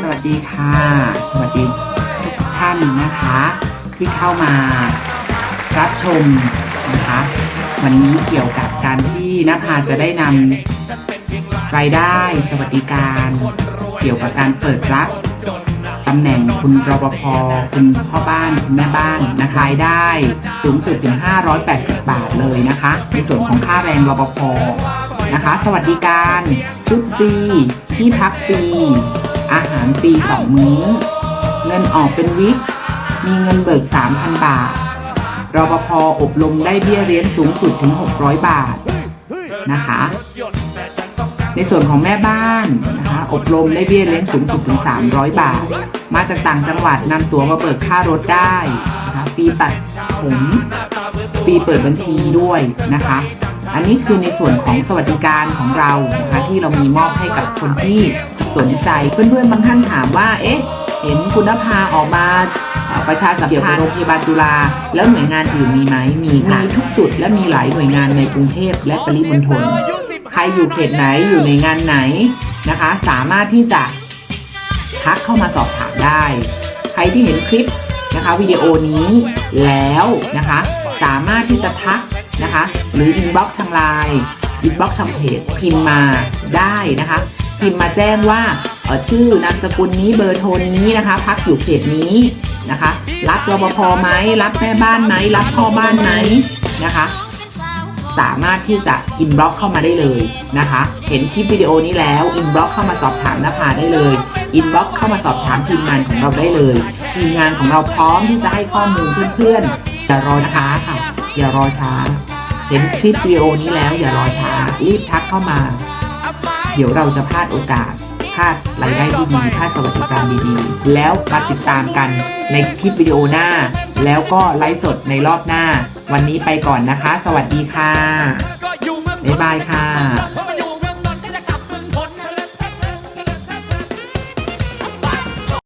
สวัสดีค่ะ สวัสดีทุกท่านนะคะ ที่เข้ามารับชมนะคะ วันนี้เกี่ยวกับการที่นภาจะได้นำรายได้สวัสดิการ เกี่ยวกับการเปิดรับตำแหน่งคุณรปภคุณพ่อบ้านคุณแม่บ้านนะคะรายได้สูงสุดถึง 580 บาทเลยนะคะ ในส่วนของค่าแรงรปภ นะคะ สวัสดิการ ชุดฟรี ที่พักฟรี อาหารฟรีสองมื้อ เงินออกเป็นวิก มีเงินเบิก 3,000 บาท รปภอบรมได้เบี้ยเลี้ยงสูงสุดถึง 600 บาทนะคะ ในส่วนของแม่บ้านนะคะ อบรมได้เบี้ยเลี้ยงสูงสุดถึง 300 บาท มาจากต่างจังหวัดนำตั๋วมาเบิกค่ารถได้นะคะฟรีตัดผม ฟรีเปิดบัญชีด้วยนะคะ อันนี้คือในส่วนของสวัสดิการของเรานะคะที่เรามีมอบให้กับคนที่สนใจเพื่อนๆบางท่านถามว่า เอ๊ะ เห็นคุณภาออกมาประชาสัมพันธ์โรงพยาบาลจุฬาแล้วหน่วยงานอื่นมีไหมมีค่ะมีทุกจุดและมีหลายหน่วยงานในกรุงเทพและปริมณฑลใครอยู่เขตไหนอยู่ในวยงานไหนนะคะ สามารถที่จะทักเข้ามาสอบถามได้ ใครที่เห็นคลิปนะคะวิดีโอนี้แล้วนะคะ สามารถที่จะทักนะคะ หรืออินบ็อกทางไลน์อินบ็อกทางเพจพิมพ์มาได้นะคะ พิมพ์มาแจ้งว่าออชื่อนามสกุลนี้เบอร์โทรนี้นะคะ พักอยู่เขตนี้นะคะ รับรปภไหมรับแม่บ้านไหมรับพ่อบ้านไหมนะคะ สามารถที่จะอินบล็อกเข้ามาได้เลยนะคะ เห็นคลิปวิดีโอนี้แล้วอินบล็อกเข้ามาสอบถามนภาได้เลยอินบล็อกเข้ามาสอบถามทีมงานของเราได้เลย ทีมงานของเราพร้อมที่จะให้ข้อมูลเพื่อนๆ อย่ารอช้าค่ะ อย่ารอช้า เห็นคลิปวิดีโอนี้แล้วอย่ารอช้า รีบทักเข้ามา เดี๋ยวเราจะพลาดโอกาสพลาดรายได้ที่ดีพลาดสวัสดิการดีๆ แล้วมาติดตามกันในคลิปวิดีโอหน้า แล้วก็ไลฟ์สดในรอบหน้า วันนี้ไปก่อนนะคะ สวัสดีค่ะบ๊ายบายค่ะ